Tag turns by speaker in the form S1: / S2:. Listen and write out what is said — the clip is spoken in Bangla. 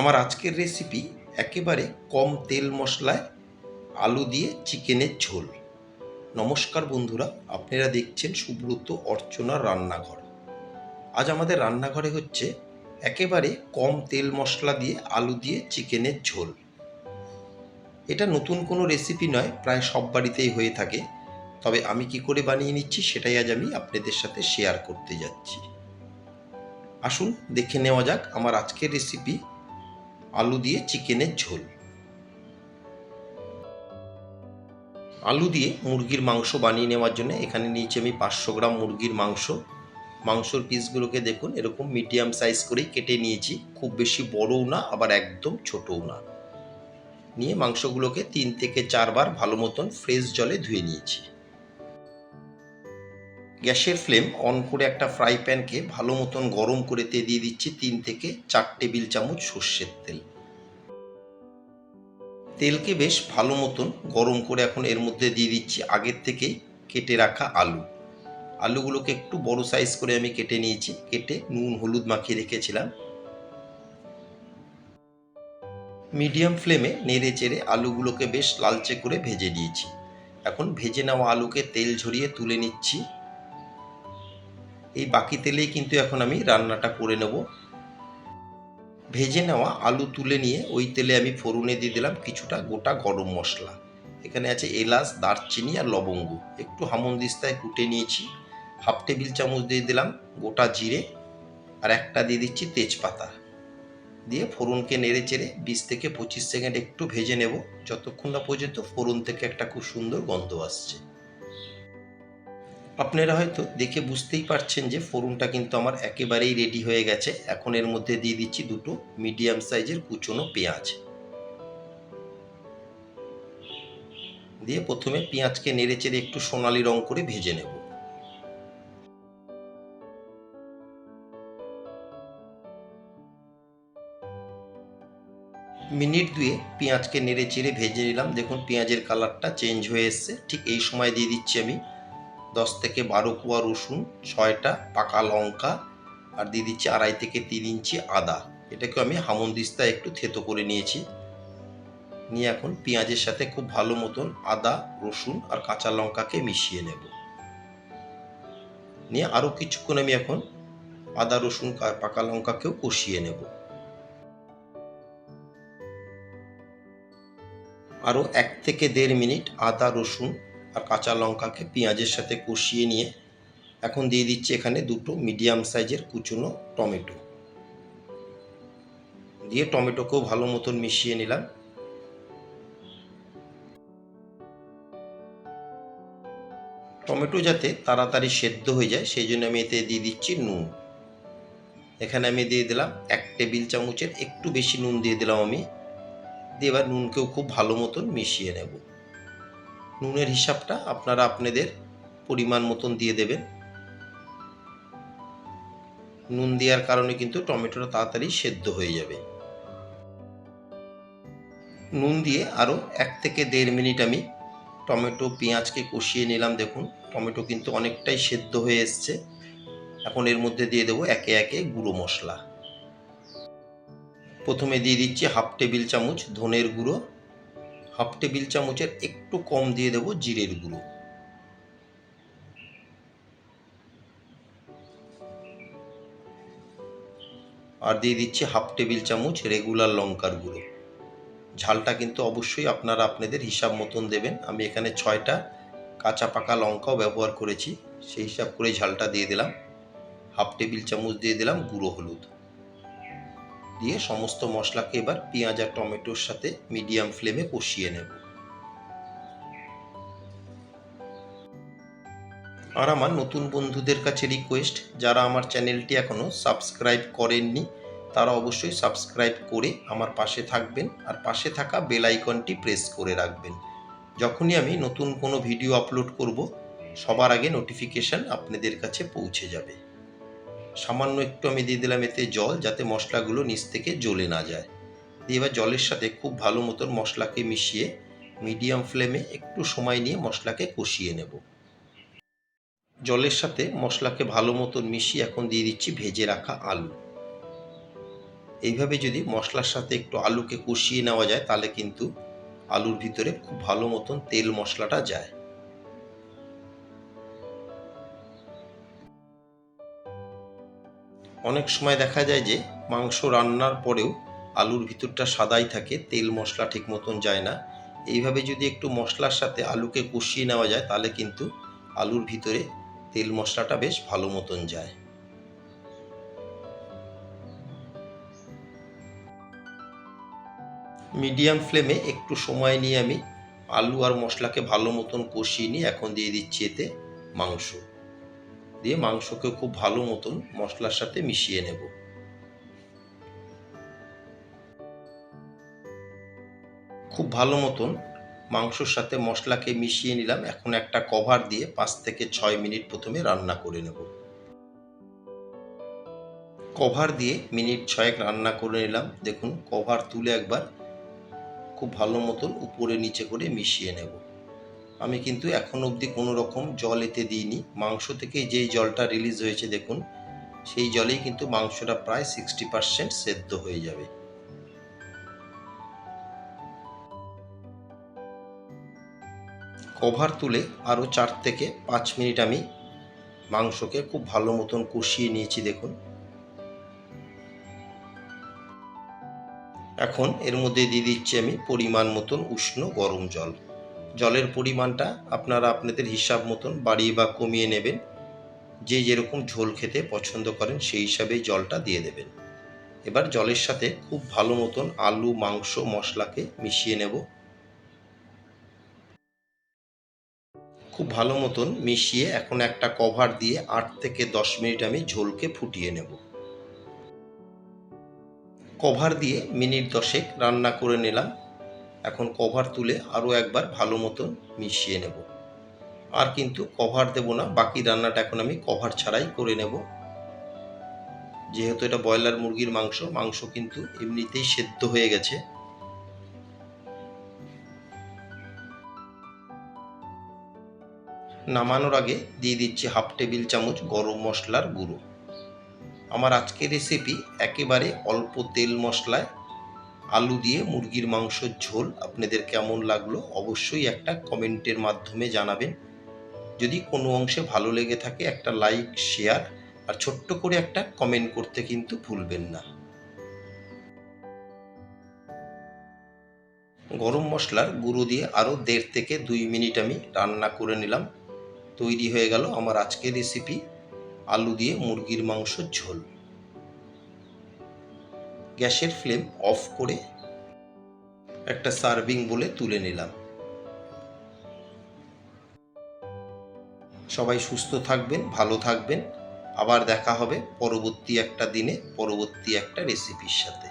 S1: আমার আজকের রেসিপি একেবারে কম তেল মশলায় আলু দিয়ে চিকেনের ঝোল। নমস্কার বন্ধুরা, আপনারা দেখছেন সুব্রত অর্চনার রান্নাঘর। আজ আমাদের রান্নাঘরে হচ্ছে একেবারে কম তেল মশলা দিয়ে আলু দিয়ে চিকেনের ঝোল। এটা নতুন কোনো রেসিপি নয়, প্রায় সব বাড়িতেই হয়ে থাকে। তবে আমি কি করে বানিয়ে নিচ্ছি সেটাই আজ আমি আপনাদের সাথে শেয়ার করতে যাচ্ছি। আসুন, দেখে নেওয়া যাক আমার আজকের রেসিপি আলু দিয়ে চিকেনের ঝোল। আলু দিয়ে মুরগির মাংস বানিয়ে নেওয়ার জন্য এখানে নিয়েছি আমি পাঁচশো গ্রাম মুরগির মাংস। মাংসর পিসগুলোকে দেখুন, এরকম মিডিয়াম সাইজ করেই কেটে নিয়েছি। খুব বেশি বড়ও না, আবার একদম ছোটও না। নিয়ে মাংসগুলোকে তিন থেকে চারবার ভালো মতন ফ্রেশ জলে ধুয়ে নিয়েছি। গ্যাসের ফ্লেম অন করে একটা ফ্রাই প্যানকে ভালো মতন গরম করে তে দিয়ে দিচ্ছি তিন থেকে চার টেবিল চামচ সর্ষের তেল। তেলকে বেশ ভালো মতন গরম করে এখন এর মধ্যে দিয়ে দিচ্ছি আগের থেকেই কেটে রাখা আলু। আলুগুলোকে একটু বড় সাইজ করে আমি কেটে নিয়েছি, কেটে নুন, হলুদ মাখিয়ে রেখেছিলাম। মিডিয়াম ফ্লেমে নেড়ে চেড়ে আলুগুলোকে বেশ লালচে করে ভেজে নিয়েছি। এখন ভেজে নেওয়া আলুকে তেল ঝরিয়ে তুলে নিচ্ছি। এই বাকি তেলেই কিন্তু এখন আমি রান্নাটা করে নেব। ভেজে নেওয়া আলু তুলে নিয়ে ওই তেলে আমি ফোড়নে দিয়ে দিলাম কিছুটা গোটা গরম মশলা। এখানে আছে এলাচ, দারচিনি আর লবঙ্গ। একটু হামনদিস্তায় কুটে নিয়েছি। হাফ টেবিল চামচ দিয়ে দিলাম গোটা জিরে আর একটা দিয়ে দিচ্ছি তেজপাতা। দিয়ে ফোড়নকে নেড়ে চেড়ে বিশ থেকে পঁচিশ সেকেন্ড একটু ভেজে নেব। যতক্ষণ না পর্যন্ত ফোড়ন থেকে একটা খুব সুন্দর গন্ধ আসছে। আপনারা হয়তো দেখে বুঝতেই পারছেন যে ফোড়নটা কিন্তু আমার একেবারেই রেডি হয়ে গেছে। এখন এর মধ্যে দিয়ে দিচ্ছি দুটো মিডিয়াম সাইজের কুচনো পেঁয়াজ। দিয়ে প্রথমে পেঁয়াজকে নেড়ে চেড়ে একটু সোনালি রং করে ভেজে নেব। মিনিট দুয়ে পেঁয়াজকে নেড়ে চেড়ে ভেজে নিলাম। দেখুন, পেঁয়াজের কালারটা চেঞ্জ হয়ে এসছে। ঠিক এই সময় দিয়ে দিচ্ছি আমি দশ থেকে বারো কুয়া রসুন, ছয়টা পাকা লঙ্কা আর দিয়ে দিচ্ছি আড়াই থেকে তিন ইঞ্চি আদা। এটাকে আমি হামনদিস্তায় একটু থেতো করে নিয়েছি। নিয়ে এখন পেঁয়াজের সাথে খুব ভালো মতন আদা, রসুন আর কাঁচা লঙ্কাকে মিশিয়ে নেব। নিয়ে আরও কিছুক্ষণ আমি এখন আদা, রসুন পাকা লঙ্কাকেও কষিয়ে নেব। আরও এক থেকে দেড় মিনিট আদা, রসুন আর কাঁচা লঙ্কাকে পেঁয়াজের সাথে কষিয়ে নিয়ে এখন দিয়ে দিচ্ছি এখানে দুটো মিডিয়াম সাইজের কুচনো টমেটো। দিয়ে টমেটোকেও ভালো মতন মিশিয়ে নিলাম। টমেটো যাতে তাড়াতাড়ি সেদ্ধ হয়ে যায় সেই জন্য আমি এতে দিয়ে দিচ্ছি নুন। এখানে আমি দিয়ে দিলাম এক টেবিল চামচের একটু বেশি নুন দিয়ে দিলাম আমি। দিয়ে এবার নুনকেও খুব ভালো মতন মিশিয়ে নেব। নুনের হিসাবটা আপনারা আপনাদের পরিমাণ মতন দিয়ে দেবেন। নুন দেওয়ার কারণে কিন্তু টমেটোটা তাড়াতাড়ি সেদ্ধ হয়ে যাবে। নুন দিয়ে আরও এক থেকে দেড় মিনিট আমি টমেটো, পেঁয়াজকে কষিয়ে নিলাম। দেখুন, টমেটো কিন্তু অনেকটাই সেদ্ধ হয়ে এসছে। এখন এর মধ্যে দিয়ে দেবো একে একে গুঁড়ো মশলা। প্রথমে দিয়ে দিচ্ছি হাফ টেবিল চামচ ধনের গুঁড়ো। হাফ টেবিল চামচের একটু কম দিয়ে দেবো জিরের গুঁড়ো। আর দিয়ে দিচ্ছি হাফ টেবিল চামচ রেগুলার লঙ্কার গুঁড়ো। ঝালটা কিন্তু অবশ্যই আপনারা আপনাদের হিসাব মতন দেবেন। আমি এখানে ছয়টা কাঁচা পাকা লঙ্কাও ব্যবহার করেছি, সেই হিসাব করে ঝালটা দিয়ে দিলাম। হাফ টেবিল চামচ দিয়ে দিলাম গুঁড়ো হলুদ। দিয়ে সমস্ত মশলাকে এবার পেঁয়াজ আর টমেটোর সাথে মিডিয়াম ফ্লেমে কষিয়ে নেব। আর আমার নতুন বন্ধুদের কাছে রিকোয়েস্ট, যারা আমার চ্যানেলটি এখনও সাবস্ক্রাইব করেননি, তারা অবশ্যই সাবস্ক্রাইব করে আমার পাশে থাকবেন আর পাশে থাকা বেল আইকনটি প্রেস করে রাখবেন। যখনই আমি নতুন কোনো ভিডিও আপলোড করব, সবার আগে নোটিফিকেশান আপনাদের কাছে পৌঁছে যাবে। সামান্য একটু আমি দিয়ে দিলাম এতে জল, যাতে মশলাগুলো নিচ থেকে জ্বলে না যায়। দিয়ে এবার জলের সাথে খুব ভালো মতন মশলাকে মিশিয়ে মিডিয়াম ফ্লেমে একটু সময় নিয়ে মশলাকে কষিয়ে নেব। জলের সাথে মশলাকে ভালো মতন মিশিয়ে এখন দিয়ে দিচ্ছি ভেজে রাখা আলু। এইভাবে যদি মশলার সাথে একটু আলুকে কষিয়ে নেওয়া যায়, তাহলে কিন্তু আলুর ভিতরে খুব ভালো মতন তেল মশলাটা যায়। অনেক সময় দেখা যায় যে মাংস রান্নার পরেও আলুর ভিতরটা সাদাই থাকে, তেল মশলা ঠিক মতন যায় না। এইভাবে যদি একটু মশলার সাথে আলুকে কষিয়ে নেওয়া যায়, তাহলে কিন্তু আলুর ভিতরে তেল মশলাটা বেশ ভালো মতন যায়। মিডিয়াম ফ্লেমে একটু সময় নিয়ে আমি আলু আর মশলাকে ভালো মতন কষিয়ে নিয়ে এখন দিয়ে দিচ্ছি এতে মাংস। দিয়ে মাংসকে খুব ভালো মতন মশলার সাথে মিশিয়ে নেব। খুব ভালো মতন মাংসর সাথে মশলাকে মিশিয়ে নিলাম। এখন একটা কভার দিয়ে পাঁচ থেকে ছয় মিনিট প্রথমে রান্না করে নেব। কভার দিয়ে মিনিট ছয়েক রান্না করে নিলাম। দেখুন, কভার তুলে একবার খুব ভালো মতন উপরে নিচে করে মিশিয়ে নেব। আমি কিন্তু এখন অবধি কোনো রকম জল এতে দিইনি। মাংস থেকে যেই জলটা রিলিজ হয়েছে, দেখুন, সেই জলেই কিন্তু মাংসটা প্রায় সিক্সটি পার্সেন্ট সেদ্ধ হয়ে যাবে। কভার তুলে আরও চার থেকে পাঁচ মিনিট আমি মাংসকে খুব ভালো মতন কষিয়ে নিয়েছি, দেখুন। এখন এর মধ্যে দিয়ে দিচ্ছি আমি পরিমাণ মতন উষ্ণ গরম জল। জলের পরিমাণটা আপনারা আপনাদের হিসাব মতন বাড়িয়ে বা কমিয়ে নেবেন। যে যেরকম ঝোল খেতে পছন্দ করেন সেই হিসাবে জলটা দিয়ে দেবেন। এবার জলের সাথে খুব ভালো মতন আলু, মাংস, মশলাকে মিশিয়ে নেব। খুব ভালো মতন মিশিয়ে এখন একটা কভার দিয়ে আট থেকে দশ মিনিট আমি ঝোলকে ফুটিয়ে নেব। কভার দিয়ে মিনিট দশেক রান্না করে নিলাম। এখন কভার তুলে আরও একবার ভালো মতো মিশিয়ে নেব। আর কিন্তু কভার দেব না, বাকি রান্নাটা এখন আমি কভার ছাড়াই করে নেব। যেহেতু এটা ব্রয়লার মুরগির মাংস মাংস কিন্তু এমনিতেই সেদ্ধ হয়ে গেছে। নামানোর আগে দিয়ে দিচ্ছি হাফ টেবিল চামচ গরম মশলার গুঁড়ো। আমার আজকের রেসিপি একেবারে অল্প তেল মশলায় আলু দিয়ে মুরগির মাংসর ঝোল আপনাদের কেমন লাগল অবশ্যই একটা কমেন্টের মাধ্যমে জানাবেন। যদি কোনো অংশে ভালো লেগে থাকে একটা লাইক, শেয়ার আর ছোট্ট করে একটা কমেন্ট করতে কিন্তু ভুলবেন না। গরম মশলার গুঁড়ো দিয়ে আরও দেড় থেকে দুই মিনিট আমি রান্না করে নিলাম। তৈরি হয়ে গেল আমার আজকের রেসিপি আলু দিয়ে মুরগির মাংসর ঝোল। গ্যাসের ফ্লেম অফ করে একটা সার্ভিং বলে তুলে নিলাম। সবাই সুস্থ থাকবেন, ভালো থাকবেন। আবার দেখা হবে পরবর্তী একটা দিনে, পরবর্তী একটা রেসিপির সাথে।